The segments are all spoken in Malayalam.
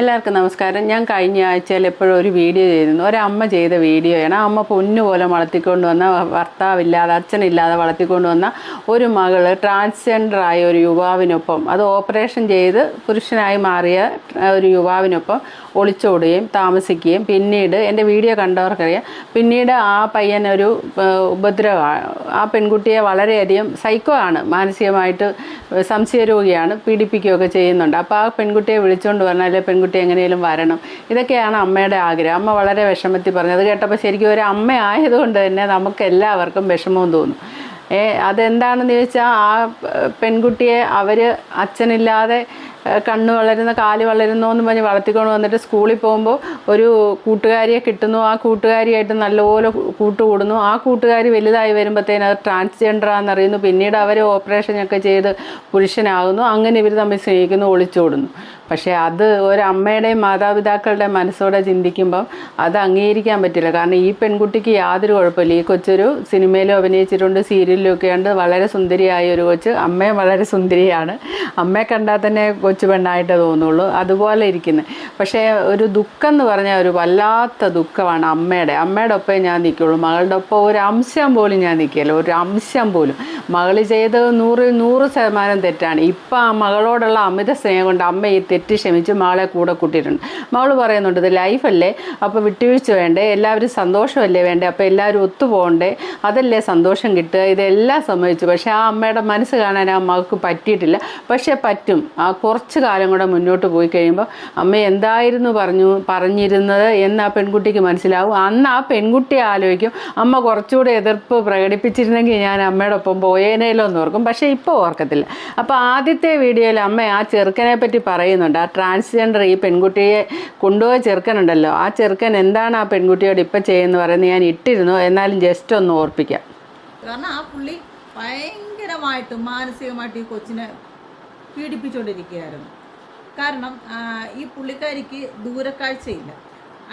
എല്ലാവർക്കും നമസ്കാരം. ഞാൻ കഴിഞ്ഞ ആഴ്ചയിൽ എപ്പോഴും ഒരു വീഡിയോ ചെയ്തിരുന്നു. ഒരമ്മ ചെയ്ത വീഡിയോയാണ്. അമ്മ പൊന്നു പോലെ വളർത്തിക്കൊണ്ട് വന്ന ഭർത്താവില്ലാതെ അച്ഛനില്ലാതെ വളർത്തിക്കൊണ്ട് വന്ന ഒരു മകൾ ട്രാൻസ്ജെൻഡർ ആയ ഒരു യുവാവിനൊപ്പം അത് ഓപ്പറേഷൻ ചെയ്ത് പുരുഷനായി മാറിയ ഒരു യുവാവിനൊപ്പം ഒളിച്ചോടുകയും താമസിക്കുകയും പിന്നീട് എന്റെ വീഡിയോ കണ്ടവർക്കറിയാം. പിന്നീട് ആ പയ്യനൊരു ഉപദ്രവമാണ് ആ പെൺകുട്ടിയെ വളരെയധികം സൈക്കോ ആണ്. മാനസികമായിട്ട് സംശയരോഗിയാണ്. പീഡിപ്പിക്കുകയൊക്കെ ചെയ്യുന്നുണ്ട്. അപ്പോൾ ആ പെൺകുട്ടിയെ വിളിച്ചുകൊണ്ട് വന്നാൽ അല്ലെങ്കിൽ പെൺകുട്ടി എങ്ങനെയും വരണം. ഇതൊക്കെയാണ് അമ്മയുടെ ആഗ്രഹം. അമ്മ വളരെ വിഷമത്തിൽ പറഞ്ഞു. അത് കേട്ടപ്പോൾ ശരിക്കും ഒരു അമ്മ ആയതുകൊണ്ട് തന്നെ നമുക്ക് എല്ലാവർക്കും വിഷമവും തോന്നും. ഏ അതെന്താണെന്ന് ചോദിച്ചാൽ ആ പെൺകുട്ടിയെ അവർ അച്ഛനില്ലാതെ കണ്ണ് വളരുന്ന കാൽ വളരുന്നു എന്ന് പറഞ്ഞ് വളർത്തിക്കൊണ്ട് വന്നിട്ട് സ്കൂളിൽ പോകുമ്പോൾ ഒരു കൂട്ടുകാരിയെ കിട്ടുന്നു. ആ കൂട്ടുകാരിയായിട്ട് നല്ലപോലെ കൂട്ടുകൂടുന്നു. ആ കൂട്ടുകാരി വലുതായി വരുമ്പോഴത്തേനും അത് ട്രാൻസ്ജെൻഡർ ആണെന്നറിയുന്നു പിന്നീട് അവർ ഓപ്പറേഷനൊക്കെ ചെയ്ത് പുരുഷനാകുന്നു. അങ്ങനെ ഇവർ തമ്മിൽ സ്നേഹിക്കുന്നു ഒളിച്ചോടുന്നു. പക്ഷേ അത് ഒരമ്മയുടെയും മാതാപിതാക്കളുടെ മനസ്സോടെ ചിന്തിക്കുമ്പം അത് അംഗീകരിക്കാൻ പറ്റില്ല. കാരണം ഈ പെൺകുട്ടിക്ക് യാതൊരു കുഴപ്പമില്ല. ഈ കൊച്ചൊരു സിനിമയിലും അഭിനയിച്ചിട്ടുണ്ട് സീരിയലിലും ഒക്കെ ഉണ്ട് വളരെ സുന്ദരിയായ ഒരു കൊച്ച്. അമ്മയും വളരെ സുന്ദരിയാണ്. അമ്മയെ കണ്ടാൽ തന്നെ പെണ്ണായിട്ട് തോന്നുള്ളൂ. അതുപോലെ ഇരിക്കുന്നത് പക്ഷേ ഒരു ദുഃഖം എന്ന് പറഞ്ഞാൽ ഒരു വല്ലാത്ത ദുഃഖമാണ് അമ്മയുടെ. അമ്മയുടെ ഒപ്പേ ഞാൻ നിൽക്കുള്ളൂ മകളുടെ ഒപ്പം ഒരു അംശം പോലും ഞാൻ നിൽക്കില്ല ഒരു അംശം പോലും. മകൾ ചെയ്തത് നൂറിൽ നൂറ് ശതമാനം തെറ്റാണ്. ഇപ്പം ആ മകളോടുള്ള അമിത സ്നേഹം കൊണ്ട് അമ്മ ഈ തെറ്റ് ക്ഷമിച്ച് മകളെ കൂടെ കൂട്ടിയിട്ടുണ്ട്. മകൾ പറയുന്നുണ്ട് ഇത് ലൈഫല്ലേ? അപ്പോൾ വിട്ടുവീഴ്ച വേണ്ടേ? എല്ലാവരും സന്തോഷമല്ലേ വേണ്ടേ? അപ്പോൾ എല്ലാവരും ഒത്തുപോകണ്ടേ? അതല്ലേ സന്തോഷം കിട്ടുക? ഇതെല്ലാം സംഭവിച്ചു. പക്ഷേ ആ അമ്മയുടെ മനസ്സ് കാണാൻ ആ മകൾക്ക് പറ്റിയിട്ടില്ല. പക്ഷേ പറ്റും. ആ കുറച്ച് കാലം കൂടെ മുന്നോട്ട് പോയി കഴിയുമ്പോൾ അമ്മ എന്തായിരുന്നു പറഞ്ഞു പറഞ്ഞിരുന്നത് എന്ന് ആ പെൺകുട്ടിക്ക് മനസ്സിലാവും. അന്ന് ആ പെൺകുട്ടി ആലോചിക്കും അമ്മ കുറച്ചുകൂടെ എതിർപ്പ് പ്രകടിപ്പിച്ചിരുന്നെങ്കിൽ ഞാൻ അമ്മയുടെ ഒപ്പം പോയേനേലോ എന്ന് ഓർക്കും. പക്ഷേ ഇപ്പോൾ ഓർക്കത്തില്ല. അപ്പോൾ ആദ്യത്തെ വീഡിയോയിൽ അമ്മ ആ ചെറുക്കനെ പറ്റി പറയുന്നുണ്ട്. ആ ട്രാൻസ്ജെൻഡർ ഈ പെൺകുട്ടിയെ കൊണ്ടുപോയ ചെറുക്കനുണ്ടല്ലോ. ആ ചെറുക്കൻ എന്താണ് ആ പെൺകുട്ടിയോട് ഇപ്പം ചെയ്യുന്നത് പറയുന്നത് ഞാൻ ഇട്ടിരുന്നു. എന്നാലും ജസ്റ്റ് ഒന്ന് ഓർപ്പിക്കാം. കാരണം ആ പുള്ളി ഭയങ്കരമായിട്ട് മാനസികമായിട്ട് ഈ കൊച്ചിനെ പീഡിപ്പിച്ചുകൊണ്ടിരിക്കുകയായിരുന്നു കാരണം ഈ പുള്ളിക്കാരിക്ക് ദൂരക്കാഴ്ചയില്ല.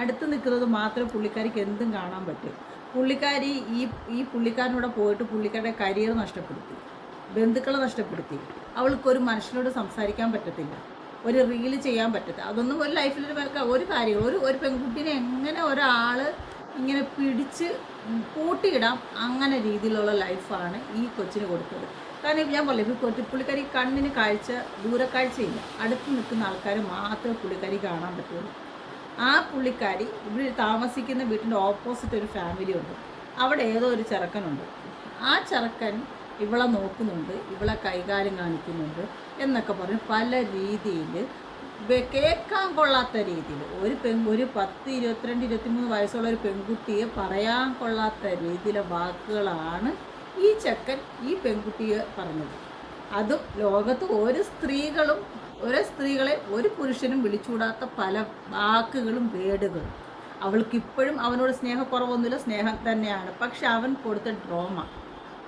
അടുത്ത് നിൽക്കുന്നത് മാത്രമേ പുള്ളിക്കാരിക്ക് എന്തും കാണാൻ പറ്റൂ. പുള്ളിക്കാരി ഈ ഈ പുള്ളിക്കാരനോടെ പോയിട്ട് പുള്ളിക്കാരുടെ കരിയർ നഷ്ടപ്പെടുത്തി ബന്ധുക്കളെ നഷ്ടപ്പെടുത്തി. അവൾക്കൊരു മനുഷ്യനോട് സംസാരിക്കാൻ പറ്റത്തില്ല. ഒരു റീൽ ചെയ്യാൻ പറ്റത്തില്ല. അതൊന്നും ഒരു ലൈഫിൽ ഒരു കാര്യം ഒരു ഒരു പെൺകുട്ടീനെ എങ്ങനെ ഒരാൾ ഇങ്ങനെ പിടിച്ച് പൂട്ടിയിടാം അങ്ങനെ രീതിയിലുള്ള ലൈഫാണ് ഈ കൊച്ചിന് കൊടുത്തത്. കാരണം ഞാൻ പറയും ഇപ്പോൾ പുള്ളിക്കാരി കണ്ണിന് കാഴ്ച ദൂരക്കാഴ്ചയില്ല. അടുത്ത് നിൽക്കുന്ന ആൾക്കാർ മാത്രമേ പുള്ളിക്കാരി കാണാൻ പറ്റുള്ളൂ. ആ പുള്ളിക്കാരി ഇവിടെ താമസിക്കുന്ന വീട്ടിന്റെ ഓപ്പോസിറ്റ് ഒരു ഫാമിലി ഉണ്ട്. അവിടെ ഏതോ ഒരു ചെറുക്കനുണ്ട്. ആ ചെറുക്കൻ ഇവളെ നോക്കുന്നുണ്ട് ഇവളെ കൈകാര്യം കാണിക്കുന്നുണ്ട് എന്നൊക്കെ പറഞ്ഞ് പല രീതിയിൽ കേൾക്കാൻ കൊള്ളാത്ത രീതിയിൽ ഒരു പെൺ ഒരു പത്ത് ഇരുപത്തിരണ്ട് ഇരുപത്തിമൂന്ന് വയസ്സുള്ള ഒരു പെൺകുട്ടിയെ പറയാൻ കൊള്ളാത്ത രീതിയിലെ വാക്കുകളാണ് ഈ ചെക്കൻ ഈ പെൺകുട്ടിയെ പറഞ്ഞത്. അതും ലോകത്ത് ഒരു സ്ത്രീകളും ഒരു സ്ത്രീകളെ ഒരു പുരുഷനും വിളിച്ചുകൂടാത്ത പല വാക്കുകളും വേടുകളും. അവൾക്ക് ഇപ്പോഴും അവനോട് സ്നേഹക്കുറവൊന്നുമില്ല സ്നേഹം തന്നെയാണ്. പക്ഷെ അവൻ കൊടുത്ത ഡ്രോമ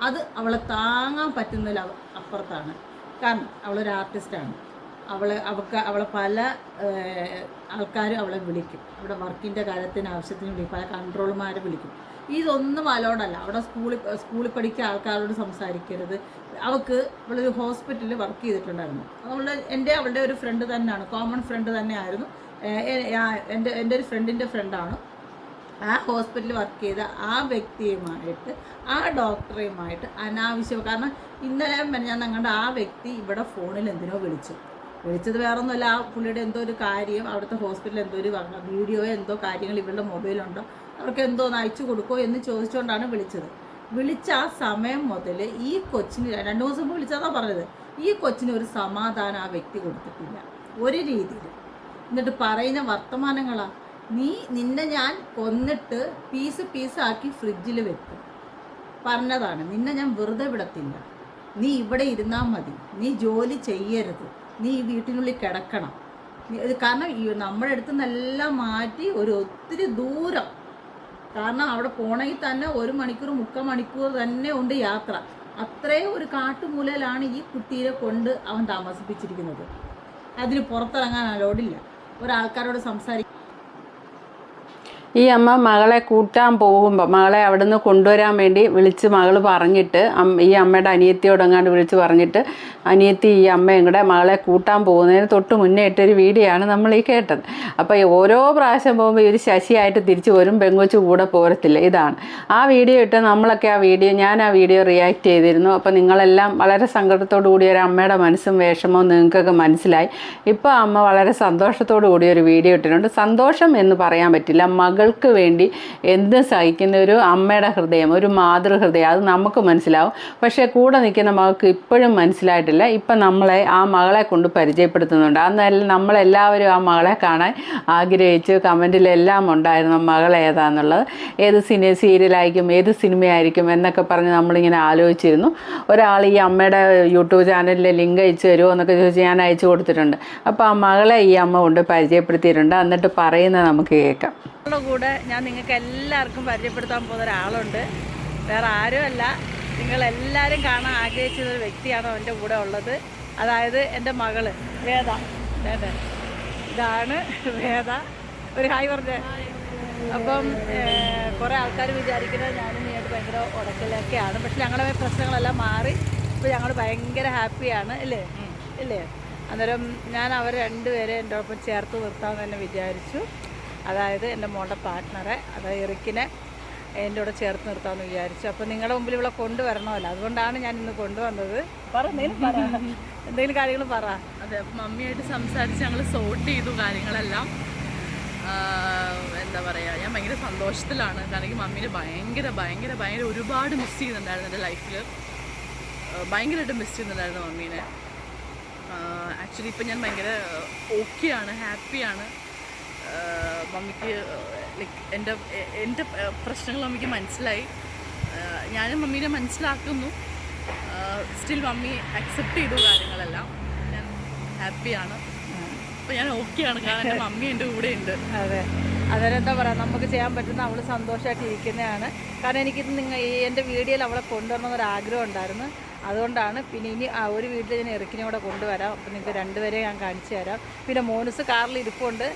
അത് അവളെ താങ്ങാൻ പറ്റുന്നതിൽ അപ്പുറത്താണ്. കാരണം അവളൊരു ആർട്ടിസ്റ്റാണ്. അവളെ അവൾക്ക് അവളെ പല ആൾക്കാരും അവളെ വിളിക്കും. അവിടെ വർക്കിന്റെ കാര്യത്തിന് ആവശ്യത്തിന് വിളിക്കും. പല കൺട്രോൾമാരെ വിളിക്കും. ഇതൊന്നും അലോഡല്ല അവിടെ സ്കൂളിൽ സ്കൂളിൽ പഠിക്കുന്ന ആൾക്കാരോട് സംസാരിക്കരുത്. അവൾക്ക് അവളൊരു ഹോസ്പിറ്റലിൽ വർക്ക് ചെയ്തിട്ടുണ്ടായിരുന്നു. അവളുടെ എന്റെ അവളുടെ ഒരു ഫ്രണ്ട് തന്നെയാണ്. കോമൺ ഫ്രണ്ട് തന്നെയായിരുന്നു. എന്റെ എന്റെ ഒരു ഫ്രണ്ടിന്റെ ഫ്രണ്ടാണ് ആ ഹോസ്പിറ്റലിൽ വർക്ക് ചെയ്ത ആ വ്യക്തിയുമായിട്ട് ആ ഡോക്ടറെയുമായിട്ട് അനാവശ്യം കാരണം ഇന്നലെ ഞാൻ ഞങ്ങളുടെ ആ വ്യക്തി ഇവിടെ ഫോണിൽ എന്തിനോ വിളിച്ചു. വിളിച്ചത് വേറെ ഒന്നുമല്ല ആ പുള്ളിയുടെ എന്തോ ഒരു കാര്യം അവിടുത്തെ ഹോസ്പിറ്റലിൽ എന്തോ ഒരു വീഡിയോ എന്തോ കാര്യങ്ങൾ ഇവരുടെ മൊബൈലുണ്ടോ അവർക്ക് എന്തോ ഒന്ന് അയച്ചു കൊടുക്കുമോ എന്ന് ചോദിച്ചുകൊണ്ടാണ് വിളിച്ചത്. വിളിച്ച ആ സമയം മുതൽ ഈ കൊച്ചിന് രണ്ടു ദിവസം മുമ്പ് വിളിച്ചതാ പറഞ്ഞത്. ഈ കൊച്ചിന് ഒരു സമാധാനം ആ വ്യക്തി കൊടുത്തിട്ടില്ല. ഒരു രീതിയിൽ എന്നിട്ട് പറയുന്ന വർത്തമാനങ്ങളാണ് നീ നിന്നെ ഞാൻ കൊന്നിട്ട് പീസ് പീസാക്കി ഫ്രിഡ്ജിൽ വെക്കും. പറഞ്ഞതാണ്. നിന്നെ ഞാൻ വെറുതെ വിടത്തില്ല. നീ ഇവിടെ ഇരുന്നാൽ മതി. നീ ജോലി ചെയ്യരുത്. നീ ഈ വീട്ടിനുള്ളിൽ കിടക്കണം. കാരണം ഈ നമ്മുടെ അടുത്ത് നിന്നെല്ലാം മാറ്റി ഒരു ഒത്തിരി ദൂരം. കാരണം അവിടെ പോണെങ്കിൽ തന്നെ ഒരു മണിക്കൂർ മുക്കാൽ മണിക്കൂർ തന്നെ ഉണ്ട് യാത്ര. അത്രയും ഒരു കാട്ടുമൂലയിലാണ് ഈ കുട്ടീനെ കൊണ്ട് അവൻ താമസിപ്പിച്ചിരിക്കുന്നത്. അതിന് പുറത്തിറങ്ങാൻ അലോടില്ല ഒരാൾക്കാരോട് സംസാരിക്കാൻ ഈ അമ്മ മകളെ കൂട്ടാൻ പോകുമ്പോൾ മകളെ അവിടുന്ന് കൊണ്ടുവരാൻ വേണ്ടി വിളിച്ച് മകൾ പറഞ്ഞിട്ട് ഈ അമ്മയുടെ അനിയത്തിയോടങ്ങാണ്ട് വിളിച്ച് പറഞ്ഞിട്ട് അനിയത്തി ഈ അമ്മയും കൂടെ മകളെ കൂട്ടാൻ പോകുന്നതിന് തൊട്ട് മുന്നേ ഇട്ടൊരു വീഡിയോ ആണ് നമ്മൾ ഈ കേട്ടത്. അപ്പോൾ ഈ ഓരോ പ്രാവശ്യം പോകുമ്പോൾ ഇവർ ശശിയായിട്ട് തിരിച്ചു വരും പെങ്കൊച്ചു കൂടെ പോരത്തില്ല. ഇതാണ്. ആ വീഡിയോ ഇട്ട് നമ്മളൊക്കെ ആ വീഡിയോ ഞാൻ ആ വീഡിയോ റിയാക്ട് ചെയ്തിരുന്നു. അപ്പോൾ നിങ്ങളെല്ലാം വളരെ സങ്കടത്തോടു കൂടി ഒരു അമ്മയുടെ മനസ്സും വേഷമോ നിങ്ങൾക്കൊക്കെ മനസ്സിലായി. ഇപ്പോൾ അമ്മ വളരെ സന്തോഷത്തോടു കൂടി ഒരു വീഡിയോ ഇട്ടിട്ടുണ്ട്. സന്തോഷം എന്ന് പറയാൻ പറ്റില്ല. മകൾക്ക് വേണ്ടി എന്ത് സഹിക്കുന്ന ഒരു അമ്മയുടെ ഹൃദയം ഒരു മാതൃഹൃദയം അത് നമുക്ക് മനസ്സിലാവും. പക്ഷേ കൂടെ നിൽക്കുന്ന മകൾക്ക് ഇപ്പോഴും മനസ്സിലായിട്ടില്ല. ഇപ്പം നമ്മളെ ആ മകളെ കൊണ്ട് പരിചയപ്പെടുത്തുന്നുണ്ട്. അന്നെല്ലാം നമ്മളെല്ലാവരും ആ മകളെ കാണാൻ ആഗ്രഹിച്ച്. കമന്റിലെല്ലാം ഉണ്ടായിരുന്നു മകൾ ഏതാന്നുള്ളത്. ഏത് സിനി സീരിയലായിരിക്കും ഏത് സിനിമയായിരിക്കും എന്നൊക്കെ പറഞ്ഞ് നമ്മളിങ്ങനെ ആലോചിച്ചിരുന്നു. ഒരാൾ ഈ അമ്മയുടെ യൂട്യൂബ് ചാനലിലെ ലിങ്ക് അയച്ചു തരുമോ എന്നൊക്കെ ചോദിച്ച് ഞാൻ അയച്ചു കൊടുത്തിട്ടുണ്ട്. അപ്പോൾ ആ മകളെ ഈ അമ്മ കൊണ്ട് പരിചയപ്പെടുത്തിയിട്ടുണ്ട്. എന്നിട്ട് പറയുന്നത് നമുക്ക് കേൾക്കാം. കൂടെ ഞാൻ നിങ്ങൾക്ക് എല്ലാവർക്കും പരിചയപ്പെടുത്താൻ പോകുന്ന ഒരാളുണ്ട്. വേറെ ആരുമല്ല. നിങ്ങളെല്ലാവരും കാണാൻ ആഗ്രഹിച്ചത് ഒരു വ്യക്തിയാണ് അവന്റെ കൂടെ ഉള്ളത്. അതായത് എന്റെ മകൾ വേദ. വേദ ഇതാണ് വേദ. ഒരു ഹായ് പറഞ്ഞേ. അപ്പം കുറേ ആൾക്കാർ വിചാരിക്കുന്നത് ഞാനും നീയായിട്ട് ഭയങ്കര ഉടക്കലൊക്കെയാണ്. പക്ഷെ ഞങ്ങളുടെ പ്രശ്നങ്ങളെല്ലാം മാറി. ഇപ്പോൾ ഞങ്ങൾ ഭയങ്കര ഹാപ്പിയാണ് അല്ലേ? ഇല്ലേ അന്നേരം ഞാൻ അവർ രണ്ടുപേരെ എന്റെ ഒപ്പം ചേർത്ത് നിർത്താമെന്ന് തന്നെ വിചാരിച്ചു. അതായത് എന്റെ മോളുടെ പാർട്ട്ണറെ അതായത് എറിക്കിനെ എന്റെ കൂടെ ചേർത്ത് നിർത്താമെന്ന് വിചാരിച്ചു. അപ്പോൾ നിങ്ങളുടെ മുമ്പിൽ ഇവിടെ കൊണ്ടുവരണമല്ലോ. അതുകൊണ്ടാണ് ഞാൻ ഇന്ന് കൊണ്ടുവന്നത്. പറ എന്തെങ്കിലും കാര്യങ്ങൾ പറ. അതെ മമ്മിയായിട്ട് സംസാരിച്ച് ഞങ്ങൾ സോർട്ട് ചെയ്തു കാര്യങ്ങളെല്ലാം. എന്താ പറയുക ഞാൻ ഭയങ്കര സന്തോഷത്തിലാണ്. കാരണം മമ്മീനെ ഭയങ്കര ഭയങ്കര ഭയങ്കര ഒരുപാട് മിസ് ചെയ്യുന്നുണ്ടായിരുന്നു എന്റെ ലൈഫിൽ ഭയങ്കരമായിട്ട് മിസ് ചെയ്യുന്നുണ്ടായിരുന്നു മമ്മീനെ. ആക്ച്വലി ഇപ്പം ഞാൻ ഭയങ്കര ഓക്കെയാണ് ഹാപ്പിയാണ്. മമ്മിക്ക് ലൈക്ക് എന്റെ എന്റെ പ്രശ്നങ്ങൾ മമ്മിക്ക് മനസ്സിലായി. ഞാനും മമ്മീനെ മനസ്സിലാക്കുന്നു. സ്റ്റിൽ മമ്മി അക്സെപ്റ്റ് ചെയ്തു കാര്യങ്ങളെല്ലാം. ഞാൻ ഹാപ്പിയാണ് അപ്പോൾ ഞാൻ ഓക്കെയാണ് കാരണം എന്റെ മമ്മി എന്റെ കൂടെ ഉണ്ട്. അതെ. അതെന്താ പറയുക നമുക്ക് ചെയ്യാൻ പറ്റുന്ന അവൾ സന്തോഷമായിട്ട് ഇരിക്കുന്നതാണ്. കാരണം എനിക്കിത് നിങ്ങൾ ഈ എന്റെ വീഡിയോയിൽ അവളെ കൊണ്ടുവരണമെന്നൊരു ആഗ്രഹം ഉണ്ടായിരുന്നു. അതുകൊണ്ടാണ് പിന്നെ ഇനി ആ ഒരു വീട്ടിൽ ഞാൻ ഇറക്കിനെ കൂടെ കൊണ്ടുവരാം. അപ്പം നിങ്ങൾക്ക് രണ്ടുപേരെ ഞാൻ കാണിച്ചു തരാം. പിന്നെ മോനുസ് കാറിൽ ഇരിപ്പുണ്ട്.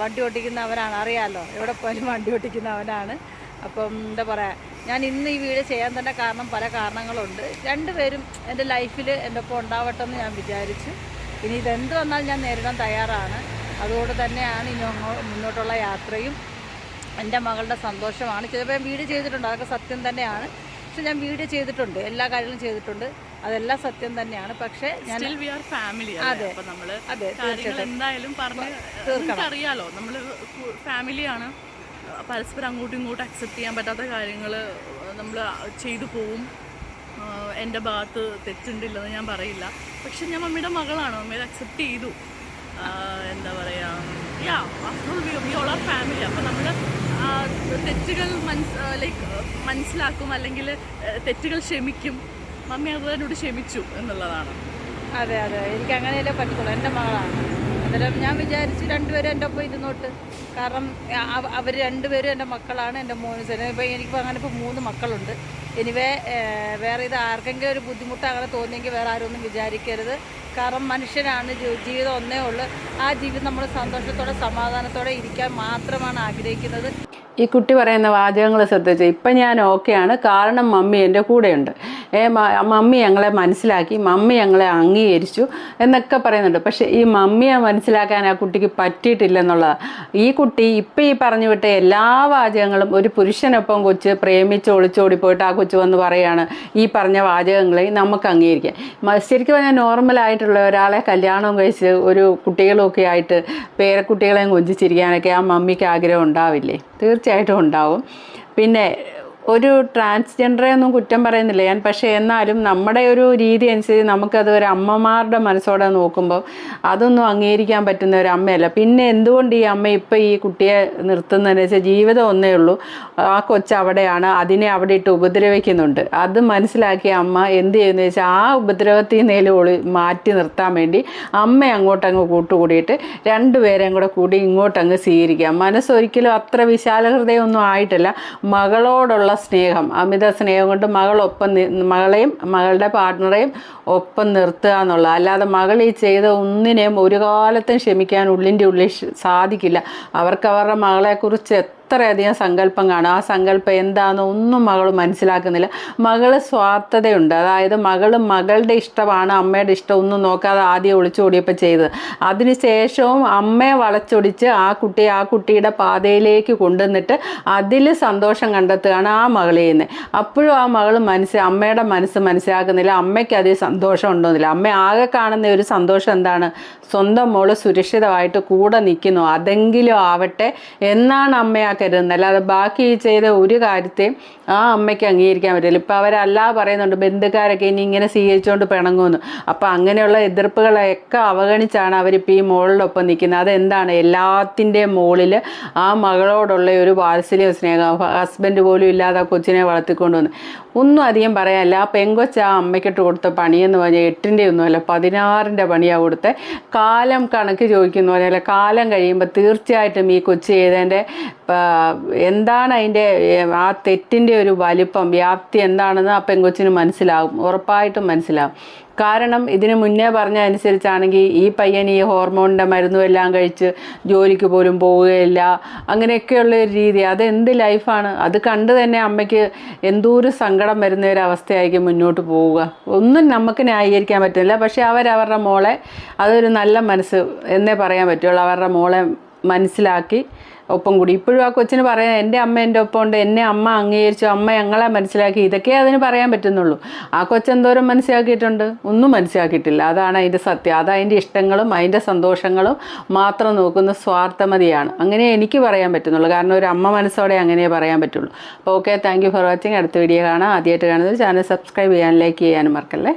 വണ്ടി ഓട്ടിക്കുന്നവനാണ് അറിയാമല്ലോ എവിടെ പോയാലും വണ്ടി ഓട്ടിക്കുന്നവനാണ് അപ്പം എന്താ പറയുക ഞാൻ ഇന്ന് ഈ വീഡിയോ ചെയ്യാൻ തന്നെ കാരണം പല കാരണങ്ങളുണ്ട്. രണ്ടുപേരും എന്റെ ലൈഫിൽ എന്റെ ഒപ്പം ഉണ്ടാവട്ടെ എന്ന് ഞാൻ വിചാരിച്ചു. ഇനി ഇതെന്ത് വന്നാലും ഞാൻ നേരിടാൻ തയ്യാറാണ്. അതുകൊണ്ട് തന്നെയാണ് ഇനി മുന്നോട്ടുള്ള യാത്രയും എന്റെ മകളുടെ സന്തോഷമാണ്. ചിലപ്പോൾ വീഡിയോ ചെയ്തിട്ടുണ്ട്. അതൊക്കെ സത്യം തന്നെയാണ്. പക്ഷെ ഞാൻ വീഡിയോ ചെയ്തിട്ടുണ്ട് എല്ലാ കാര്യങ്ങളും ചെയ്തിട്ടുണ്ട്. അതെല്ലാം സത്യം തന്നെയാണ്. പക്ഷേ ഞാൻ ഫാമിലി അതെ. അതെ എന്തായാലും പറഞ്ഞ് അറിയാലോ നമ്മൾ ഫാമിലിയാണ് പരസ്പരം അങ്ങോട്ടും ഇങ്ങോട്ടും അക്സെപ്റ്റ് ചെയ്യാൻ പറ്റാത്ത കാര്യങ്ങൾ നമ്മൾ ചെയ്തു പോവും. എന്റെ ഭാഗത്ത് തെറ്റുണ്ടില്ലെന്ന് ഞാൻ പറയില്ല. പക്ഷെ ഞാൻ മമ്മിയുടെ മകളാണ്. മമ്മിയെ അക്സെപ്റ്റ് ചെയ്തു. എന്താ പറയുക yeah after we we all are family അപ്പോൾ നമ്മൾ തെറ്റുകൾ ലൈക്ക് മനസ്സിലാക്കും അല്ലെങ്കിൽ തെറ്റുകൾ ക്ഷമിക്കും. മമ്മി അത് എന്നോട് ക്ഷമിച്ചു എന്നുള്ളതാണ്. അതെ അതെ. എനിക്ക് അങ്ങനെയല്ലേ പറ്റത്തുള്ളൂ. എന്റെ മകളാണ്. അന്നേരം ഞാൻ വിചാരിച്ചു രണ്ടുപേരും എന്റെ ഒപ്പം ഇരുന്നോട്ട്. കാരണം അവർ രണ്ടുപേരും എന്റെ മക്കളാണ് എന്റെ മോന് ഇപ്പം എനിക്കിപ്പോൾ അങ്ങനെ ഇപ്പോൾ മൂന്ന് മക്കളുണ്ട്. എനിവേ വേറെ ഇത് ആർക്കെങ്കിലും ഒരു ബുദ്ധിമുട്ട് അങ്ങനെ തോന്നിയെങ്കിൽ വേറെ ആരും ഒന്നും വിചാരിക്കരുത്. കാരണം മനുഷ്യനാണ് ജീവിതം ഒന്നേ ഉള്ളൂ. ആ ജീവിതം നമ്മൾ സന്തോഷത്തോടെ സമാധാനത്തോടെ ഇരിക്കാൻ മാത്രമാണ് ആഗ്രഹിക്കുന്നത്. ഈ കുട്ടി പറയുന്ന വാചകങ്ങൾ ശ്രദ്ധിച്ച്? ഇപ്പം ഞാൻ ഓക്കെയാണ് കാരണം മമ്മി എന്റെ കൂടെയുണ്ട്. ഏ മമ്മി ഞങ്ങളെ മനസ്സിലാക്കി മമ്മി ഞങ്ങളെ അംഗീകരിച്ചു എന്നൊക്കെ പറയുന്നുണ്ട്. പക്ഷേ ഈ മമ്മിയെ മനസ്സിലാക്കാൻ ആ കുട്ടിക്ക് പറ്റിയിട്ടില്ലെന്നുള്ളതാണ് ഈ കുട്ടി ഇപ്പം ഈ പറഞ്ഞു വിട്ട എല്ലാ വാചകങ്ങളും ഒരു പുരുഷനൊപ്പം കൊച്ച് പ്രേമിച്ച് ഒളിച്ചോടി പോയിട്ട് ആ കൊച്ചു വന്ന് പറയുകയാണ് ഈ പറഞ്ഞ വാചകങ്ങളെ നമുക്ക് അംഗീകരിക്കാം ശരിക്കും പറഞ്ഞാൽ നോർമലായിട്ടുള്ള ഒരാളെ കല്യാണം കഴിച്ച് ഒരു കുട്ടികളൊക്കെ ആയിട്ട് പേരക്കുട്ടികളെയും കൊഞ്ചിച്ചിരിക്കാനൊക്കെ ആ മമ്മിക്ക് ആഗ്രഹം ഉണ്ടാവില്ലേ? തീർച്ചയായിട്ടും ഉണ്ടാവും. പിന്നെ ഒരു ട്രാൻസ്ജെൻഡറെ ഒന്നും കുറ്റം പറയുന്നില്ല. ഞാൻ പക്ഷേ എന്നാലും നമ്മുടെ ഒരു രീതി അനുസരിച്ച് നമുക്കത് ഒരു അമ്മമാരുടെ മനസ്സോടെ നോക്കുമ്പോൾ അതൊന്നും അംഗീകരിക്കാൻ പറ്റുന്ന ഒരു അമ്മയല്ല. പിന്നെ എന്തുകൊണ്ട് ഈ അമ്മ ഇപ്പം ഈ കുട്ടിയെ നിർത്തുന്നതെന്ന് വെച്ചാൽ ജീവിതം ഒന്നേ ഉള്ളൂ. ആ കൊച്ച അവിടെയാണ്. അതിനെ അവിടെ ഇട്ട് ഉപദ്രവിക്കുന്നുണ്ട്. അത് മനസ്സിലാക്കിയ അമ്മ എന്ത് ചെയ്യുന്നു വെച്ചാൽ ആ ഉപദ്രവത്തിൽ നിന്നേലും ഒളി മാറ്റി നിർത്താൻ വേണ്ടി അമ്മ അങ്ങോട്ടങ്ങ് കൂട്ടുകൂടിയിട്ട് രണ്ടുപേരെയും കൂടെ കൂടി ഇങ്ങോട്ടങ്ങ് സ്വീകരിക്കുക. മനസ്സൊരിക്കലും അത്ര വിശാലഹൃദയൊന്നും ആയിട്ടല്ല ആയിട്ടില്ല. മകളോടുള്ള സ്നേഹം അമിത സ്നേഹം കൊണ്ട് മകളൊപ്പം മകളെയും മകളുടെ പാർട്ട്ണറെയും ഒപ്പം നിർത്തുക എന്നുള്ളത്. അല്ലാതെ മകൾ ഈ ചെയ്ത ഒന്നിനെയും ഒരു കാലത്തും ക്ഷമിക്കാൻ ഉള്ളിന്റെ ഉള്ളിൽ സാധിക്കില്ല. അവർക്ക് അവരുടെ മകളെക്കുറിച്ച് അത്രയധികം സങ്കല്പം കാണും. ആ സങ്കല്പം എന്താണെന്ന് ഒന്നും മകൾ മനസ്സിലാക്കുന്നില്ല. മകൾ സ്വാർത്ഥതയുണ്ട്. അതായത് മകൾ മകളുടെ ഇഷ്ടമാണ് അമ്മയുടെ ഇഷ്ടം ഒന്നും നോക്കാതെ ആദ്യം ഒളിച്ചോടിയപ്പോൾ ചെയ്തത്. അതിനുശേഷവും അമ്മയെ വളച്ചൊടിച്ച് ആ കുട്ടിയെ ആ കുട്ടിയുടെ പാതയിലേക്ക് കൊണ്ടുവന്നിട്ട് അതിൽ സന്തോഷം കണ്ടെത്തുകയാണ് ആ മകൾ ചെയ്യുന്നത്. അപ്പോഴും ആ മകൾ മനസ്സ് അമ്മയുടെ മനസ്സ് മനസ്സിലാക്കുന്നില്ല. അമ്മയ്ക്ക് അതിൽ സന്തോഷം ഉണ്ടോന്നില്ല. അമ്മ ആകെ കാണുന്ന ഒരു സന്തോഷം എന്താണ്? സ്വന്തം മോൾ സുരക്ഷിതമായിട്ട് കൂടെ നിൽക്കുന്നു. അതെങ്കിലും ആവട്ടെ. എന്നാണ് അമ്മ ആ കരുതുന്നത് അല്ലാതെ ബാക്കി ചെയ്ത ഒരു കാര്യത്തെയും ആ അമ്മയ്ക്ക് അംഗീകരിക്കാൻ പറ്റില്ല. ഇപ്പം അവരല്ലാ പറയുന്നുണ്ട് ബന്ധുക്കാരൊക്കെ ഇനി ഇങ്ങനെ സ്വീകരിച്ചുകൊണ്ട് പിണങ്ങുമെന്ന്. അപ്പം അങ്ങനെയുള്ള എതിർപ്പുകളെയൊക്കെ അവഗണിച്ചാണ് അവരിപ്പോൾ ഈ മോളിലൊപ്പം നിൽക്കുന്നത്. അതെന്താണ്? എല്ലാത്തിന്റെയും മുകളിൽ ആ മകളോടുള്ള ഒരു വാത്സല്യ സ്നേഹം. ഹസ്ബൻഡ് പോലും ഇല്ലാതെ ആ കൊച്ചിനെ വളർത്തിക്കൊണ്ട് വന്ന്. ഒന്നും അധികം പറയാനില്ല. ആ പെങ്കൊച്ച ആ അമ്മയ്ക്കിട്ട് കൊടുത്ത പണിയെന്ന് പറഞ്ഞാൽ എട്ടിന്റെ ഒന്നുമല്ല പതിനാറിന്റെ പണിയാണ് കൊടുത്തത് കാലം കണക്ക് ചോദിക്കുന്ന പറഞ്ഞാൽ കാലം കഴിയുമ്പോൾ തീർച്ചയായിട്ടും ഈ കൊച്ചു ചെയ്തതിന്റെ എന്താണ് അതിന്റെ ആ തെറ്റിന്റെ ഒരു വലിപ്പം വ്യാപ്തി എന്താണെന്ന് ആ പെങ്കൊച്ചിന് മനസ്സിലാവും ഉറപ്പായിട്ടും മനസ്സിലാവും. കാരണം ഇതിന് മുന്നേ പറഞ്ഞ അനുസരിച്ചാണെങ്കിൽ ഈ പയ്യൻ ഈ ഹോർമോണിന്റെ മരുന്നും എല്ലാം കഴിച്ച് ജോലിക്ക് പോലും പോവുകയില്ല. അങ്ങനെയൊക്കെയുള്ള ഒരു രീതി. അതെന്ത് ലൈഫാണ്? അത് കണ്ട് തന്നെ അമ്മയ്ക്ക് എന്തോരം സങ്കടം വരുന്ന ഒരു അവസ്ഥയായിരിക്കും മുന്നോട്ട് പോവുക. ഒന്നും നമുക്ക് ന്യായീകരിക്കാൻ പറ്റില്ല. പക്ഷേ അവരവരുടെ മോളെ അതൊരു നല്ല മനസ്സ് എന്നേ പറയാൻ പറ്റുള്ളൂ. അവരുടെ മോളെ മനസ്സിലാക്കി ഒപ്പം കൂടി. ഇപ്പോഴും ആ കൊച്ചിന് പറയാം എന്റെ അമ്മ എന്റെ ഒപ്പം ഉണ്ട്. എന്നെ അമ്മ അംഗീകരിച്ചു. അമ്മ ഞങ്ങളെ മനസ്സിലാക്കി. ഇതൊക്കെ അതിന് പറയാൻ പറ്റുന്നുള്ളൂ. ആ കൊച്ചെന്തോരം മനസ്സിലാക്കിയിട്ടുണ്ട്? ഒന്നും മനസ്സിലാക്കിയിട്ടില്ല. അതാണ് അതിന്റെ സത്യം. അത് അതിന്റെ ഇഷ്ടങ്ങളും അതിന്റെ സന്തോഷങ്ങളും മാത്രം നോക്കുന്ന സ്വാർത്ഥമതിയാണ്. അങ്ങനെ എനിക്ക് പറയാൻ പറ്റുന്നുള്ളൂ. കാരണം ഒരു അമ്മ മനസ്സോടെ അങ്ങനെ പറയാൻ പറ്റുള്ളൂ. അപ്പോൾ ഓക്കെ താങ്ക് ഫോർ വാച്ചിങ്. അടുത്ത വീഡിയോ കാണാം. ആദ്യമായിട്ട് കാണുന്നത് ചാനൽ സബ്സ്ക്രൈബ് ചെയ്യാൻ ലൈക്ക് ചെയ്യാനും മറക്കല്ലേ?